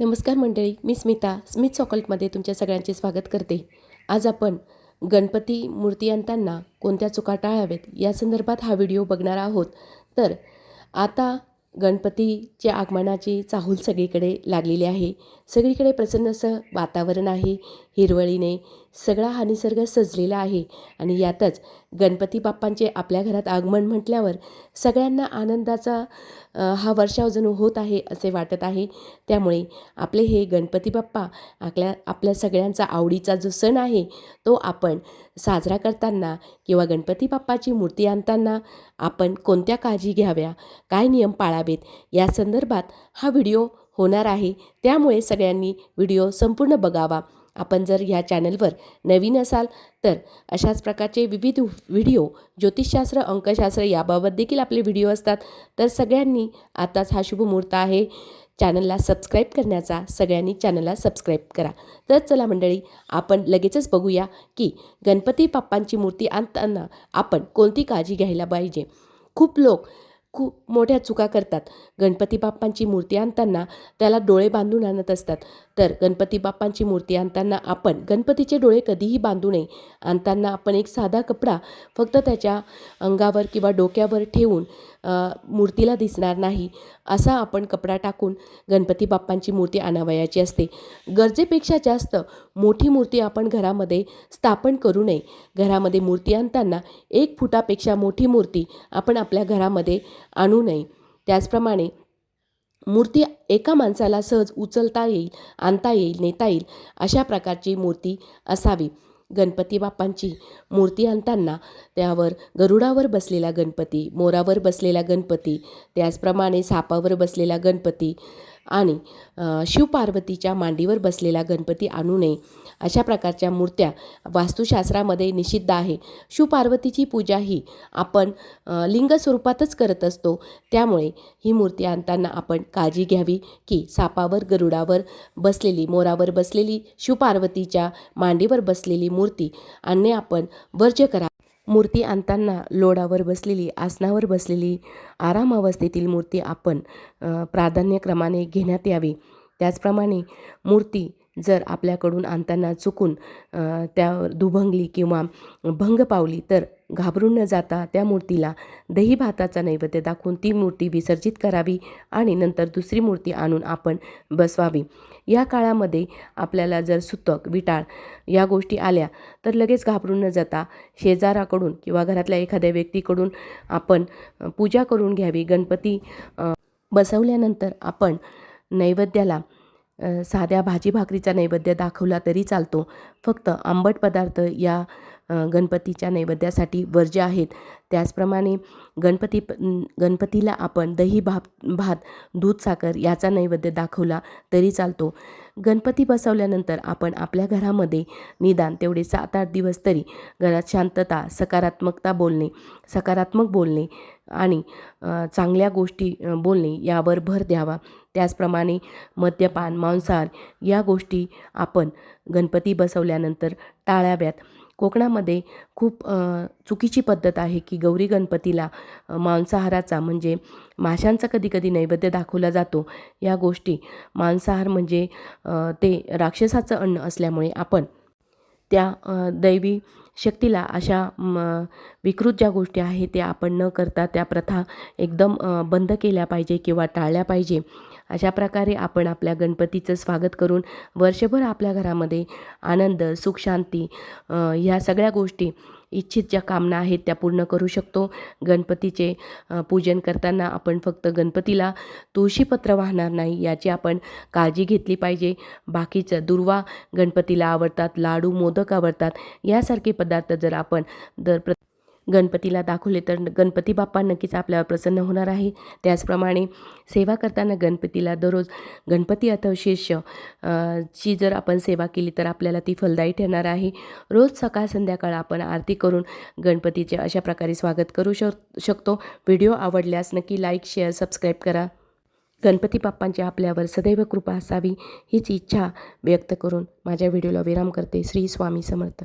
नमस्कार मंडळी मी स्मिता स्मिथ सॉकल्टमध्ये तुमच्या सगळ्यांचे स्वागत करते. आज आपण गणपती मूर्ती आणताना कोणत्या चुका टाळाव्यात या संदर्भात हा व्हिडिओ बघणार आहोत. तर आता गणपतीच्या आगमनाची चाहूल सगळीकडे लागलेली आहे. सगळीकडे प्रसन्न असं वातावरण आहे. हिरवळीने सगळा हा निसर्ग सजलेला आहे. आणि यातच गणपती बाप्पांचे आपल्या घरात आगमन म्हटल्यावर सगळ्यांना आनंदाचा हा वर्षाव जणू होत आहे असे वाटत आहे. त्यामुळे आपले हे गणपती बाप्पा आपल्या आपल्या सगळ्यांचा आवडीचा जो सण आहे तो आपण साजरा करताना किंवा गणपती बाप्पाची मूर्ती आणताना आपण कोणत्या काळजी घ्याव्या काय नियम पाळावेत या संदर्भात हा व्हिडिओ होणार आहे. त्यामुळे सगळ्यांनी व्हिडिओ संपूर्ण बघावा. आपण जर ह्या चॅनलवर नवीन असाल तर अशाच प्रकारचे विविध व्हिडिओ ज्योतिषशास्त्र अंकशास्त्र याबाबत देखील आपले व्हिडिओ असतात. तर सगळ्यांनी आताच हा शुभ मुहूर्त आहे. चॅनलला सबस्क्राईब करण्याचा सगळ्यांनी चॅनलला सबस्क्राईब करा. तर चला मंडळी आपण लगेचच बघूया की गणपती बाप्पांची मूर्ती आणताना आपण कोणती काळजी घ्यायला पाहिजे. खूप लोक खूप मोठ्या चुका करतात. गणपती बाप्पांची मूर्ती आणताना त्याला डोळे बांधून आणत असतात. तर गणपती बाप्पांची मूर्ती आणताना आपण गणपतीचे डोळे कधीही बांधू नये. आणताना आपण एक साधा कपडा फक्त त्याच्या अंगावर किंवा डोक्यावर ठेवून मूर्तीला दिसणार नाही असा आपण कपडा टाकून गणपती बाप्पांची मूर्ती आणावयाची असते. गरजेपेक्षा जास्त मोठी मूर्ती आपण घरामध्ये स्थापन करू नये. घरामध्ये मूर्ती आणताना एक फुटापेक्षा मोठी मूर्ती आपण आपल्या घरामध्ये आणू नये. त्याचप्रमाणे मूर्ती एका माणसाला सहज उचलता येईल आणता येईल नेता येईल अशा प्रकारची मूर्ती असावी. गणपती बाप्पांची मूर्ती आणताना त्यावर गरुडावर बसलेला गणपती मोरावर बसलेला गणपती त्याचप्रमाणे सापावर बसलेला गणपती आणि शिवपार्वतीच्या मांडीवर बसलेला गणपती आणू नये अशा प्रकारच्या मूर्त्या वास्तुशास्त्रामध्ये निषिद्ध आहे. शिवपार्वतीची पूजा ही आपण लिंग स्वरूपातच करत असतो. त्यामुळे ही मूर्ती आणताना आपण काळजी घ्यावी की सापावर गरुडावर बसलेली मोरावर बसलेली शिवपार्वतीच्या मांडीवर बसलेली मूर्ती आणणे आपण वर्ज्य करा मूर्ती आणताना लोडावर बसलेली आसनावर बसलेली आराम अवस्थेतील मूर्ती आपण प्राधान्यक्रमाने घेण्यात यावी. त्याचप्रमाणे मूर्ती जर आपल्याकडून आणताना चुकून त्या दुभंगली किंवा भंग पावली तर घाबरून न जाता त्या मूर्तीला दही भाताचा नैवेद्य दाखवून ती मूर्ती विसर्जित करावी आणि नंतर दुसरी मूर्ती आणून आपण बसवावी. या काळामध्ये आपल्याला जर सुतक विटाळ या गोष्टी आल्या तर लगेच घाबरून न जाता शेजाराकडून किंवा घरातल्या एखाद्या व्यक्तीकडून आपण पूजा करून घ्यावी. गणपती बसवल्यानंतर आपण नैवेद्याला साध्या भाजी भाकरीचा नैवेद्य दाखवला तरी चालतो. फक्त आंबट पदार्थ या गणपतीच्या नैवेद्यासाठी वर्ज्य आहेत. त्याचप्रमाणे गणपती गणपतीला आपण दही भात भात दूध साखर याचा नैवेद्य दाखवला तरी चालतो. गणपती बसवल्यानंतर आपण आपल्या घरामध्ये निदान तेवढे सात आठ दिवस तरी घरात शांतता सकारात्मकता बोलणे सकारात्मक बोलणे आणि चांगल्या गोष्टी बोलणे यावर भर द्यावा. त्याचप्रमाणे मद्यपान मांसाहार या गोष्टी आपण गणपती बसवल्यानंतर टाळाव्यात. कोकणामध्ये खूप चुकीची पद्धत आहे की गौरी गणपतीला मांसाहाराचा म्हणजे माशांचा कधीकधी नैवेद्य दाखवला जातो. या गोष्टी मांसाहार म्हणजे ते राक्षसाचं अन्न असल्यामुळे आपण त्या दैवी शक्तीला अशा म, विकृत ज्या गोष्टी आहेत त्या आपण न करता त्या प्रथा एकदम बंद केल्या पाहिजे किंवा टाळल्या पाहिजे. अशा प्रकारे आपण आपल्या गणपतीचं स्वागत करून वर्षभर आपल्या घरामध्ये आनंद सुख शांती ह्या सगळ्या गोष्टी इच्छित ज्या कामना आहेत त्या पूर्ण करू शकतो. गणपतीचे पूजन करताना आपण फक्त गणपतीला तुळशीपत्र वाहणार नाही याची आपण काळजी घेतली पाहिजे. बाकीचं दुर्वा गणपतीला आवडतात लाडू मोदक आवडतात यासारखे पदार्थ जर आपण दर प्र गणपतीला दाखवले तर गणपती बाप्पा नक्कीच आपल्यावर प्रसन्न होणार आहे. त्याचप्रमाणे सेवा करताना गणपतीला दररोज गणपती अथवा शिष्य ची जर आपण सेवा केली तर आपल्याला ती फलदायी ठरणार आहे. रोज सकाळ संध्याकाळ आपण आरती करून गणपतीचे अशा प्रकारे स्वागत करू शक शकतो. व्हिडिओ आवडल्यास नक्की लाईक शेअर सबस्क्राईब करा. गणपती बाप्पांची आपल्यावर सदैव कृपा असावी हीच इच्छा व्यक्त करून माझ्या व्हिडिओला विराम करते. श्री स्वामी समर्थ.